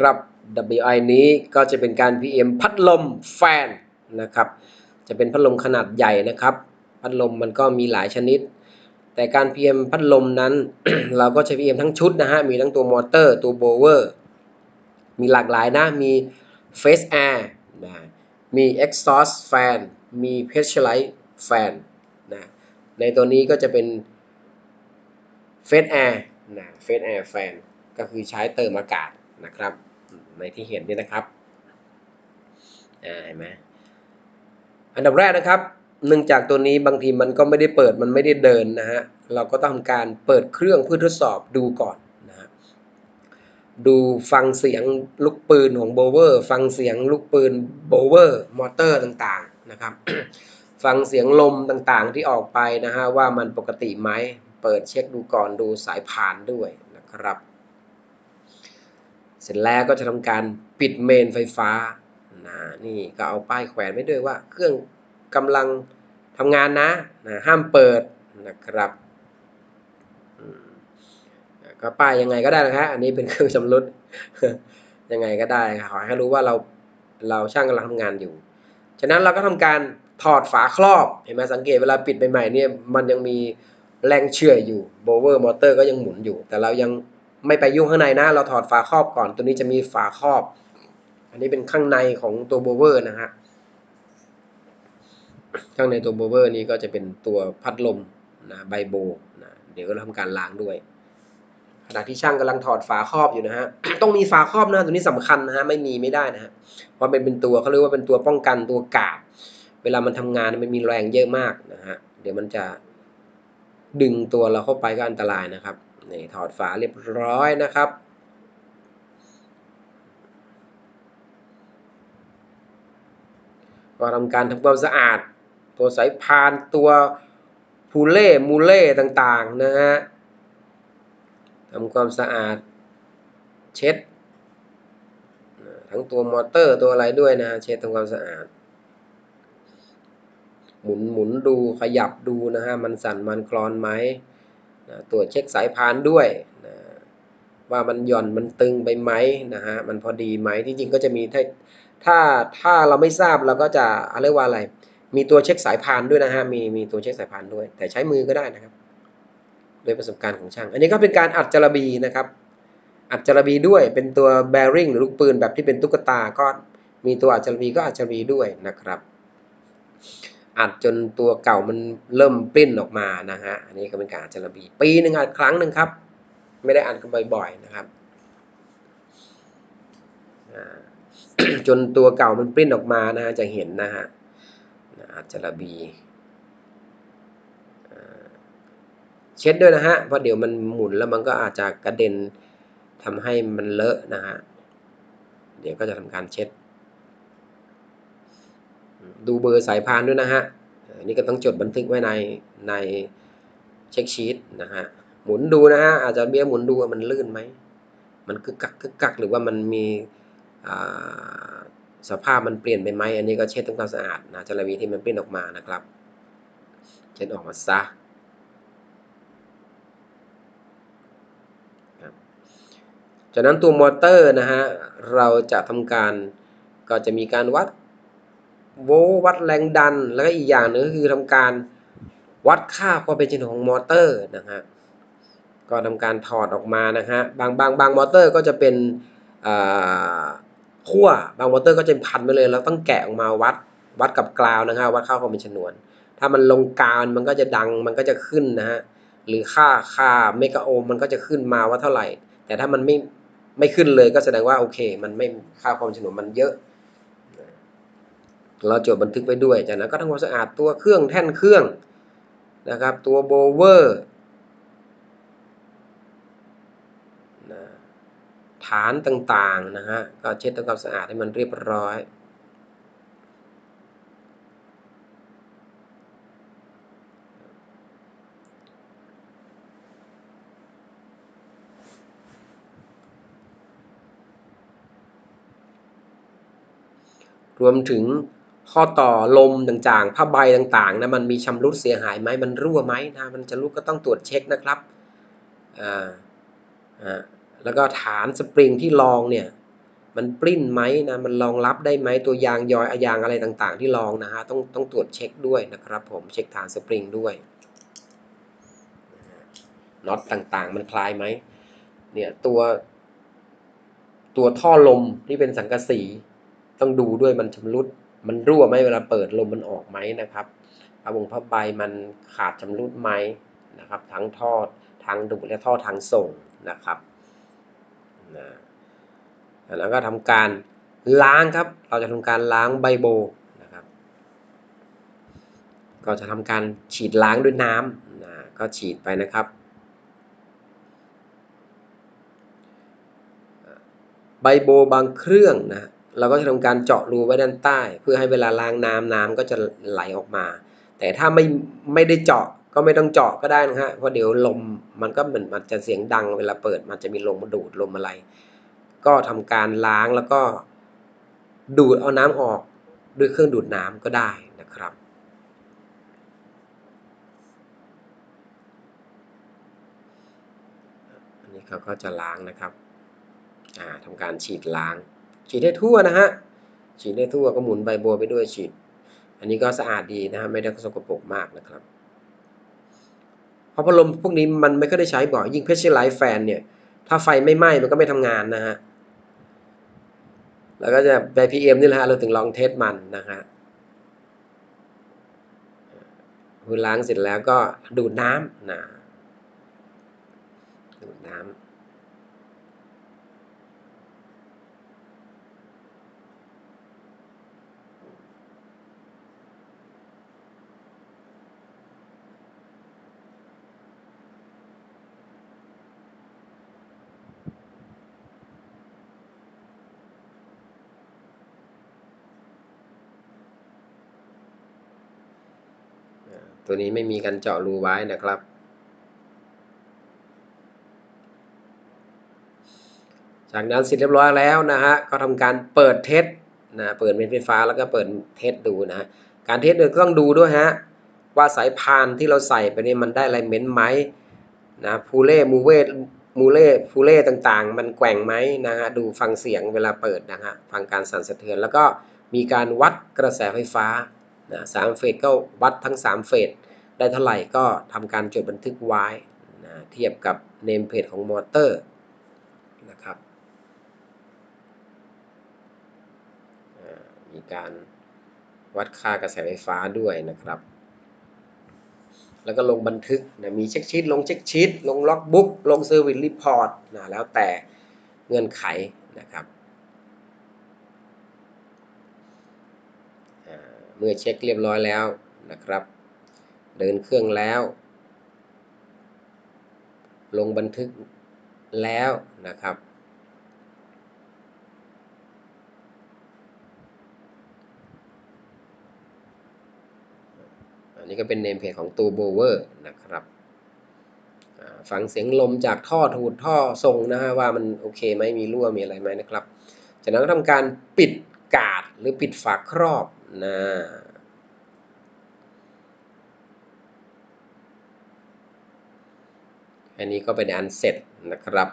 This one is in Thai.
ครับ WI นี้ก็จะเป็นการ PM พัดลมแฟนนะครับ จะเป็นพัดลมขนาดใหญ่นะครับ พัดลมมันก็มีหลายชนิด แต่การ PM พัดลมนั้น เราก็ใช้ PM ทั้งชุดนะฮะ มีทั้งตัวมอเตอร์ตัวโบเวอร์ มีหลากหลายนะ มี Face Air นะ มี Exhaust Fan มี Pressurized Fan นะ ในตัวนี้ก็จะเป็น Face Air นะ Face Air Fan ก็คือใช้เติมอากาศนะครับ ในที่เห็นนี่นะครับเห็นไหมอันดับแรกนะครับ เนื่องจากตัวนี้บางทีมันก็ไม่ได้เปิดมันไม่ได้เดินนะฮะ เราก็ต้องทำการเปิดเครื่องเพื่อทดสอบดูก่อนนะฮะ ดูฟังเสียงลูกปืนของโบเวอร์ ฟังเสียงลูกปืนโบเวอร์มอเตอร์ต่างๆนะครับ ฟังเสียงลมต่างๆที่ออกไปนะฮะว่ามันปกติไหม เปิดเช็คดูก่อนดูสายพานด้วยนะครับ เสร็จแล้วก็จะทำการปิดเมนไฟฟ้านะนี่ก็เอาป้ายแขวนไว้ด้วยว่า เครื่องกำลังทำงานนะนะห้ามเปิดนะครับก็ป้ายยังไงก็ได้นะฮะอันนี้เป็นเครื่องชำรุดยังไงก็ได้ขอให้รู้ว่าเราเราช่างกำลังทำงานอยู่ ฉะนั้นเราก็ทำการถอดฝาครอบ เห็นไหมสังเกตเวลาปิดใหม่ๆเนี่ยมันยังมีแรงเฉื่อยอยู่โบเวอร์มอเตอร์ก็ยังหมุนอยู่ แต่เรายัง ไม่ไปยุ่งข้างในนะ เราถอดฝาครอบก่อน ตัวนี้จะมีฝาครอบ อันนี้เป็นข้างในของตัวโบเวอร์นะฮะ ข้างในตัวโบเวอร์นี้ก็จะเป็นตัวพัดลมนะไบโบนะเดี๋ยวก็ทำการล้างด้วย ขณะที่ช่างกำลังถอดฝาครอบอยู่นะฮะ ต้องมีฝาครอบนะตัวนี้สำคัญนะฮะ ไม่มีไม่ได้นะฮะ เพราะเป็นเป็นตัวเขาเรียกว่าเป็นตัวป้องกันตัวกาด เวลามันทำงานมันมีแรงเยอะมากนะฮะ เดี๋ยวมันจะดึงตัวเราเข้าไปก็อันตรายนะครับ นี่ถอดฝาเรียบร้อยนะครับ ก็ทำการทำความสะอาด ตัวสายพานตัวพูเล่มูเล่ต่างๆนะฮะทำความสะอาดเช็ด ทั้งตัวมอเตอร์ตัวอะไรด้วยนะ เช็ดทำความสะอาด หมุนหมุนดูขยับดูนะฮะ มันสั่นมันคลอนไหม นะตรวจเช็คสายพานด้วยนะว่ามันหย่อนมันตึงไปไหมนะฮะมันพอดีไหมที่จริงก็จะมีถ้าถ้าถ้าเราไม่ทราบเราก็จะเรียกว่าอะไร มีตัวเช็คสายพานด้วยนะฮะมีมีตัวเช็คสายพานด้วย แต่ใช้มือก็ได้นะครับด้วยประสบการณ์ของช่าง อันนี้ก็เป็นการอัดจระบีนะครับ อัดจระบีด้วยเป็นตัว bearing หรือลูกปืนแบบที่เป็นตุ๊กตาก็มีตัวอัดจระบีก็อัดจระบีด้วยนะครับ อัดจนตัวเก่ามันเริ่มปริ้นออกมานะฮะ อันนี้ก็เป็นการอัดจระบี ปีหนึ่งอัดครั้งหนึ่งครับ ไม่ได้อัดกันบ่อยๆนะครับ จนตัวเก่ามันปริ้นออกมานะฮะจะเห็นนะฮะอัดจระบีเช็ดด้วยนะฮะ เพราะเดี๋ยวมันหมุนแล้วมันก็อาจจะกระเด็นทำให้มันเลอะนะฮะ เดี๋ยวก็จะทำการเช็ด ดูเบอร์สายพานด้วยนะฮะอันนี้ก็ต้องจดบันทึกไว้ในในเช็คชีตนะฮะหมุนดูนะฮะอาจจะเบี้ยหมุนดูว่ามันลื่นไหมมันกึกกักกึกกักหรือว่ามันมีสภาพมันเปลี่ยนไปไหมอันนี้ก็เช็ดทำความสะอาดนะจระบีที่มันปริ้นออกมานะครับ เช็ดออกมาซะจากนั้นตัวมอเตอร์นะฮะเราจะทำการก็จะมีการวัด โวลต์วัดแรงดัน แล้วก็อีกอย่างหนึ่งก็คือทำการวัดค่าความเป็นจริงของมอเตอร์นะฮะก็ทำการถอดออกมานะฮะบางบางบางมอเตอร์ก็จะเป็นขั้วบางมอเตอร์ก็จะพันไปเลยเราต้องแกะออกมาวัดวัดกับกราวนะฮะวัดค่าความเป็นฉนวน ถ้ามันลงกาวมันก็จะดังมันก็จะขึ้นนะฮะหรือค่าค่าเมกะโอห์มมันก็จะขึ้นมาว่าเท่าไหร่ แต่ถ้ามันไม่ไม่ขึ้นเลยก็แสดงว่าโอเค มันไม่ค่าความฉนวนมันเยอะ เราจดบันทึกไว้ด้วย จากนั้นก็ทำความสะอาดตัวเครื่องแท่นเครื่องนะครับ ตัวโบเวอร์ฐานต่างๆนะฮะก็เช็ดทำความสะอาดให้มันเรียบร้อยรวมถึง ข้อต่อลมต่างๆผ้าใบต่างๆนะมันมีชำรุดเสียหายไหมมันรั่วไหมนะมันจะรั่วก็ต้องตรวจเช็คนะครับอ่าอ่าแล้วก็ฐานสปริงที่รองเนี่ยมันปริ้นไหมนะมันรองรับได้ไหมตัวยางยอยอยางอะไรต่างๆ ที่รองนะฮะต้องต้องตรวจเช็คด้วยนะครับผมเช็คฐานสปริงด้วยน็อตต่างๆ มันคลายไหมเนี่ยตัว ตัวท่อลมที่เป็นสังกะสี ต้องดูด้วยมันชำรุด มันรั่วไหมเวลาเปิดลมมันออกไหมนะครับผ้าบงผ้าใบมันขาดชำรุดไหมนะครับ ทั้งท่อทางดูดและท่อทางส่งนะครับนะแล้วก็ทำการล้างครับ เราจะทำการล้างใบโบนะครับ ก็จะทำการฉีดล้างด้วยน้ำนะก็ฉีดไปนะครับใบโบบางเครื่องนะ เราก็จะทำการเจาะรูไว้ด้านใต้ เพื่อให้เวลาล้างน้ำน้ำก็จะไหลออกมา แต่ถ้าไม่ไม่ได้เจาะก็ไม่ต้องเจาะก็ได้นะฮะเพราะเดี๋ยวลมมันก็เหมือนมันจะเสียงดังเวลาเปิดมันจะมีลมมาดูดลมอะไร ก็ทำการล้างแล้วก็ดูดเอาน้ำออกด้วยเครื่องดูดน้ำก็ได้นะครับอันนี้เขาก็จะล้างนะครับอ่าทำการฉีดล้าง ฉีดให้ทั่วนะฮะฉีดให้ทั่วก็หมุนใบบัวไปด้วยฉีด อันนี้ก็สะอาดดีนะฮะไม่ได้สกปรกมากนะครับเพราะพัดลมพวกนี้มันไม่ค่อยได้ใช้บ่อยยิ่งเพชรไลท์แฟนเนี่ยถ้าไฟไม่ไหม้มันก็ไม่ทำงานนะฮะแล้วก็จะไ PM นี่แหละฮะเราถึงลองเทสมันนะฮะคุณล้างเสร็จแล้วก็ดูดน้ำนะดูดน้ำ ตัวนี้ไม่มีการเจาะรูไว้นะครับ จากนั้นเสร็จเรียบร้อยแล้วนะฮะก็ทำการเปิดเทสนะเปิดเมนไฟฟ้าแล้วก็เปิดเทสดูนะการเทสเนี่ยต้องดูด้วยฮะว่าสายพานที่เราใส่ไปนี่มันได้ไรเม้นไหมนะพูเล่มูเวทมูเล่ฟูเล่ต่างๆ มันแกว่งไหมนะฮะดูฟังเสียงเวลาเปิดนะฮะฟังการสั่นสะเทือน แล้วก็มีการวัดกระแสไฟฟ้า นะสามเฟสก็วัดทั้ง 3 เฟสได้เท่าไหร่ก็ทำการจดบันทึกไว้นะเทียบกับเนมเพจของมอเตอร์นะครับมีการวัดค่ากระแสไฟฟ้าด้วยนะครับ แล้วก็ลงบันทึกนะมีเช็คชีตลงเช็คชีตลงล็อกบุ๊กลงเซอร์วิสรีพอร์ตนะแล้วแต่เงื่อนไขนะครับ เมื่อเช็คเรียบร้อยแล้วนะครับ เดินเครื่องแล้ว ลงบันทึกแล้วนะครับ อันนี้ก็เป็นเนมเพจของตูโบเวอร์นะครับฟังเสียงลมจากท่อถูดท่อส่งนะฮะว่ามันโอเคไหมมีรั่วมีอะไรไหมนะครับ จากนั้นก็ทำการปิดกาดหรือปิดฝาครอบ นะอันนี้ก็เป็นอันเสร็จนะครับ